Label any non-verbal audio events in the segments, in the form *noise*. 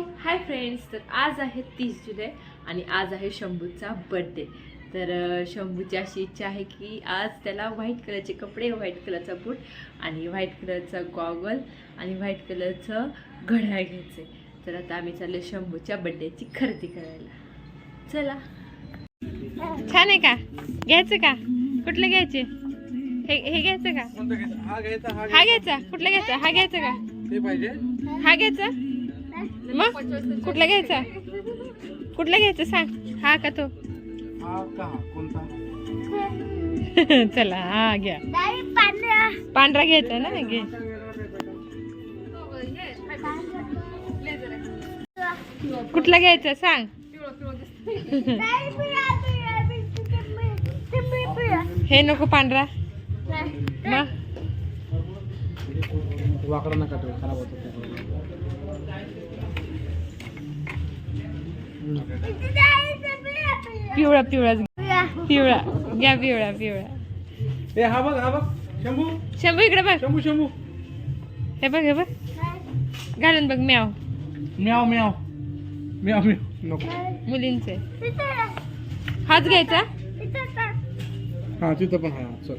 Hi friends तर आज आहे तीस जुलै आणि आज आहे शंभूचा बर्थडे तर शंभूची अशी इच्छा आहे की आज त्याला व्हाईट कलरचे कपडे व्हाईट कलरचा बूट आणि व्हाईट कलरचा गॉगल आणि व्हाईट कलरचं घड्याळ घ्यायचे. तर आता आम्ही चाललो शंभूच्या बर्थडेची खरेदी करायला. चला. छान आहे का? घ्यायचं का? कुठलं घ्यायचे? हे हे घ्यायचं का? हा घ्यायचा हा घ्यायचा. कुठलं घ्यायचा? हा घ्यायचा का? हा घ्यायचा? मग? कुठला घ्यायचा? कुठला घ्यायचा? सांग. हा का तो? हा का? कोणता? *laughs* चला हा घ्या. पांढरा. घ्यायचा ना घे. कुठला घ्यायचा? सांग. हे नको पांढरा. मग? वाकडा नका खराब होतो पिवळा पिवळा. पिवळा. घ्या पिवळा पिवळा. हा बघ हा बघ. शंभू. शंभू इकडे बघ. शंभू शंभू. हे बघ हे बघ. घालून बघ म्याव. म्याव म्याव. म्याव म्याव. नको. मुलींचे. हाच घ्यायचा? हा तिथं पण हा चल.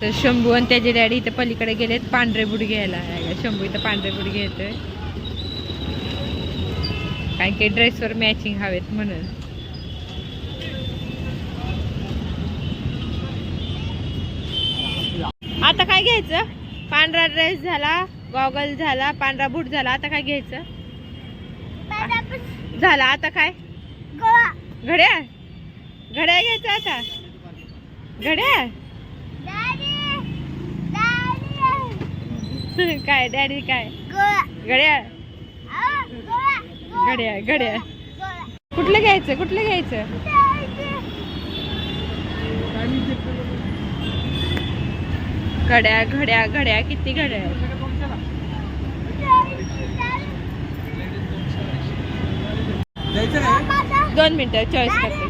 तर शंभू आणि त्याचे डॅडी इथं पलीकडे गेलेत पांढरे बूट घ्यायला? शंभू इथं पांढरे बूट घेतोय. कारण की ड्रेसवर मॅचिंग हवेत म्हणून. आता काय घ्यायचं? पांढरा ड्रेस झाला गॉगल झाला पांढरा बूट झाला. आता काय घ्यायचं? झाला आता काय? घड्याळ. घड्याळ घ्यायचं आता. घड्याळ? *laughs* काय डॅडी काय? घड्याळ? घड्याळ घड्याळ. कुठलं घ्यायचं कुठलं घ्यायचं? घड्याळ घड्याळ घड्याळ किती घड्याळ? दोन मिनिटं चॉईस करते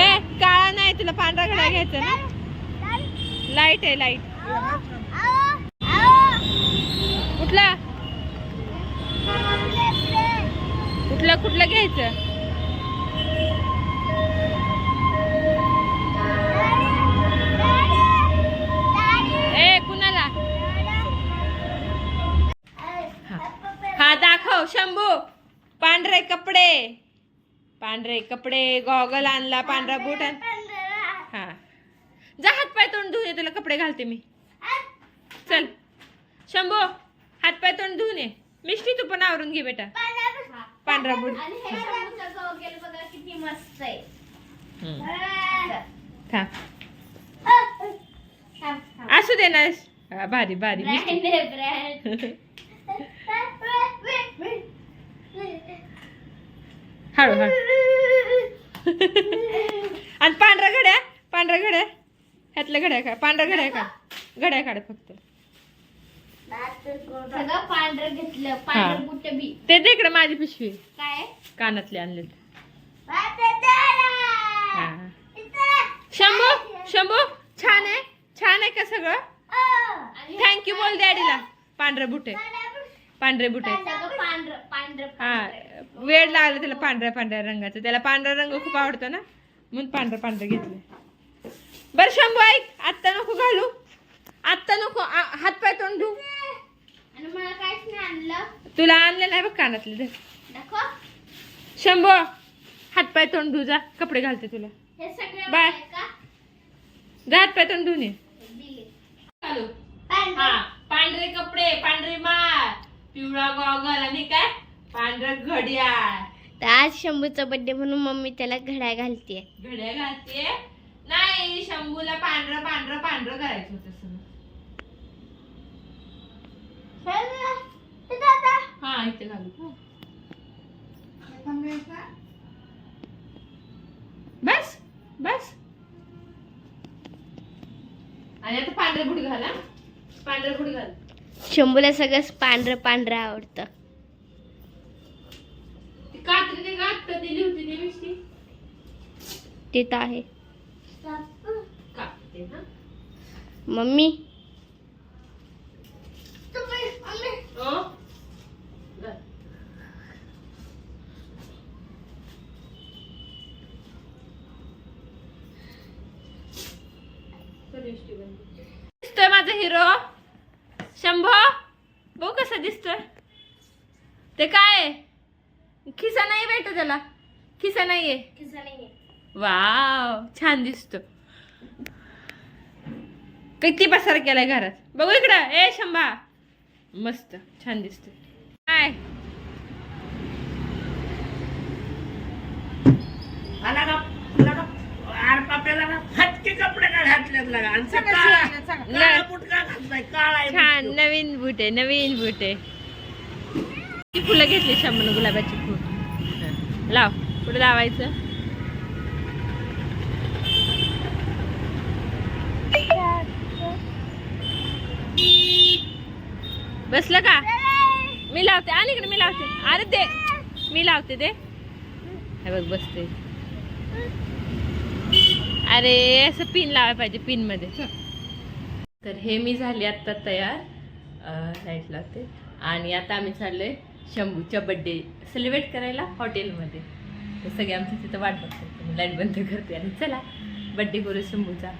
ए काळा नाही तुला पांढरा घड्याळ घ्यायचं ना? लाइट आहे लाइट कुठला? कुठलं कुठलं घ्यायचं? ए कुणाला? हा. दाखव शंभू. पांढरे कपडे. पांढरे कपडे गॉगल आणला पांढरा बूट आण हा. जा हात पाय तोंड धुऊन तुला कपडे घालते मी. चल. शंभू. हात पाय तोंड धुवून ये. मिष्टी तू पण आवरून घे बेटा. पांढरा बुड किती मस्त आहे थांब असू दे ना. हा, भारी भारी. मिष्टी. हळू हळू. आणि पांढरा घड्या पांढरा घड्या. ह्यातल्या घड्या का पांढऱ्या घड्या का घड्या काढ फक्त. सगळं पांढरं घेतलं पांढरं बुट बी. ते दे इकडे माझी पिशवी. काय? कानातले आणले शंभू शंभू छान आहे. छान आहे का सगळं? थँक्यू बोल डॅडीला. पांढरे बुटे पांढरे बुटे. सगळं पांढरं पांढरं हा. वेळ लागला त्याला पांढऱ्या पांढऱ्या रंगाचा. त्याला पांढरा रंग खूप आवडतो ना? म्हणून पांढरं पांढरं घेतलं बरं शंभू ऐक. आत्ता नको घालू. आत्ता नको. आ- हात पाय तोंड धू. आणि मला काहीच नाही आणलं. तुला आणलं नाही बघ कानातले धर. दाखव. शंभू हात पाय तोंड धू जा कपडे घालते तुला. हे सगळे बाय. आहे का? जा हात पाय तोंड धुवून ये. दिले. चालू. पांढरं. हा पांढरे कपडे पांढरे माळ पिवळा गॉगल आणि काय? पांढरं घड्याळ. तर आज शंभूचा बर्थडे म्हणून मम्मी त्याला घड्याळ घालते घड्याळ घालते नाही शंभूला पांढरं पांढरं पांढरं करायचं होतं सगळं. हा इथे घालू बस बस. आणि आता पांढरे घाला पांढरे घाल. शंभूला सगळं पांढरं पांढरं आवडतं. ती कात्री ते गाठ दिली होती ती मिष्टी ते तर आहे. कापते मम्मी हो बर. दिसतोय माझा हिरो? शंभो? बघू कसा दिसतोय. ते काय? खिसा नाही भेटत त्याला. खिसा नाहीये. वाव छान दिसतो. किती पसार केलाय घरात. बघू इकडं. ए शंभा. मस्त छान दिसतो. काय? आला का आला का आर पाप्याला का हटके कपडे का घातलेत लागा. आणि काळा काळा बूट का घातलाय काळा आहे छान बूट. आहे नवीन बूट. आहे ती फुलं घेतली शंभर गुलाबाची फुल. लाव कुठे लावायचं? बसलं का? मी लावते आणि इकडे मी लावते. अरे दे मी लावते दे. हे बघ बसते. अरे असं पिन लावायला पाहिजे पिनमध्ये तर हे मी झाले आत्ता तयार. लाइट लावते आणि आता आम्ही चाललो आहे शंभूच्या बड्डे सेलिब्रेट करायला हॉटेलमध्ये तर सगळे आमच्या तिथं वाट बघतात. मी लाइट बंद करते आणि चला बड्डे करू शंभूचा.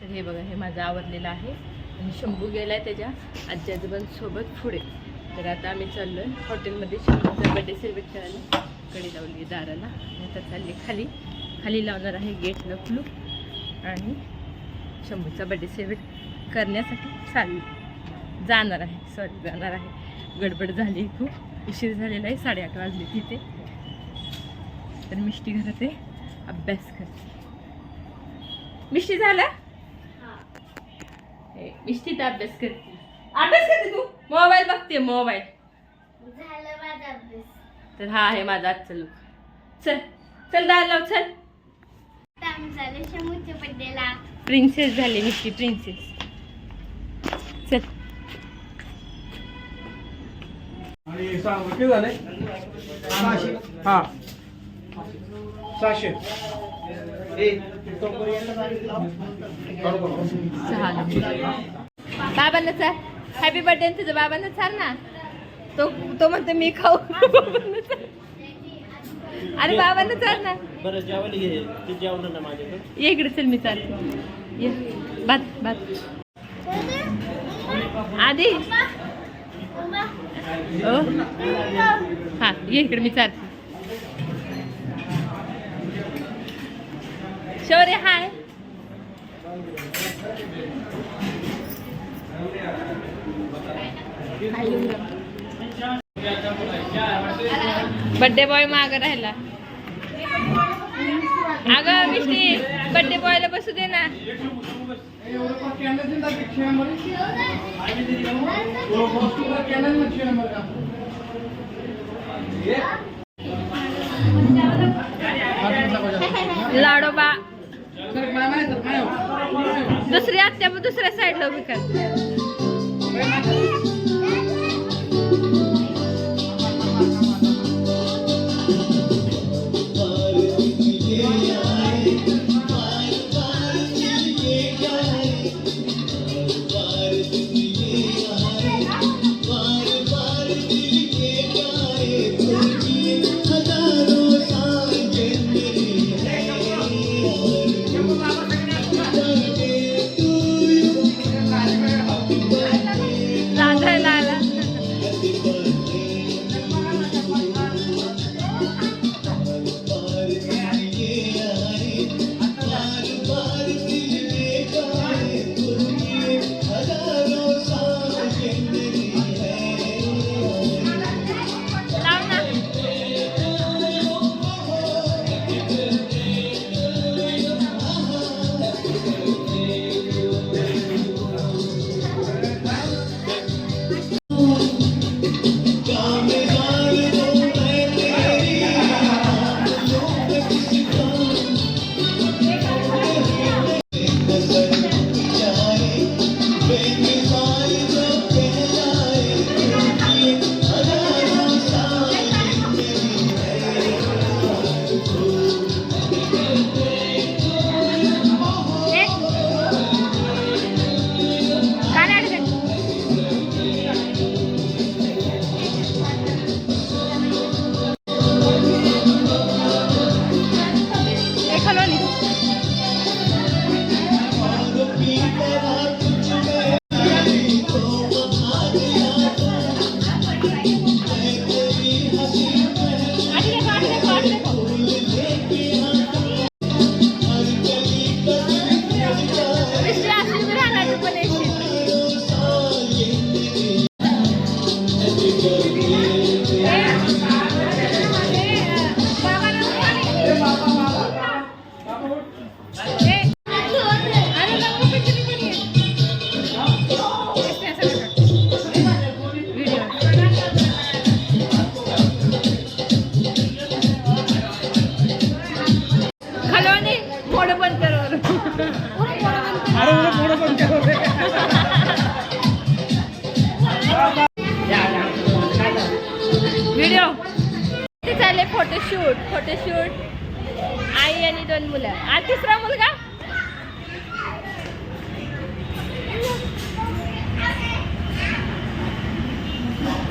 तर हे बघा हे माझं आवडलेलं आहे. आणि शंभू गेलाय त्याच्या आजी आजोबांसोबत पुढे. तर आता आम्ही चाललो आहे हॉटेलमध्ये शंभूचा बड्डे सेलिब्रेट करायला. कडे लावली दाराला. आणि आता चालली खाली. खाली लावणार आहे गेट कुलू आणि शंभूचा बड्डे सेलिब्रेट करण्यासाठी चालली जाणार आहे. सॉरी जाणार आहे. गडबड झाली खूप. उशीर झालेला आहे. साडेआठ वाजले तिथे. तर मिष्टी घरात आहे. अभ्यास करते. मिष्टी झाला? हे, मिष्टी तर अभ्यास करते. अभ्यास करते तू? मोबाईल बघते मोबाईल. तर हा आहे माझा आजचा लुक चल चल दार लाव चल. प्रिन्सेस झाली मिष्टी प्रिन्सेस आणि सांग किती झाले. सहाशे. हा. सहाशे. बाबांना चाल हॅपी बर्थडे तुझं बाबांना चाल ना. तो तो म्हणतो मी खाऊ. अरे बाबांना चाल ना. बरं घे. ते जेवण ना माझ्याकडे. ये इकडे चल मी चालते. ये. बात बात. आधी. हो? हां? ये इकडे मी चालते. शौर्य हाय. बड्डे बॉय माग राहिला. अगं मिष्टी बड्डे बॉयला बसू दे ना. लाडोबा. दुसरी आत्या दुसऱ्या साईडला उभी कर.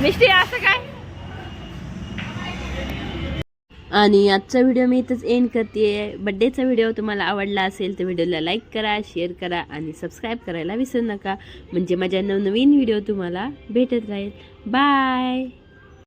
मिस्टी असं काय? आणि आजचा व्हिडिओ मी इथंच एंड करते बड्डेचा व्हिडिओ तुम्हाला आवडला असेल तर व्हिडिओला लाईक करा शेअर करा आणि सबस्क्राईब करायला विसरू नका. म्हणजे माझ्या नवनवीन व्हिडिओ तुम्हाला भेटत राहील. बाय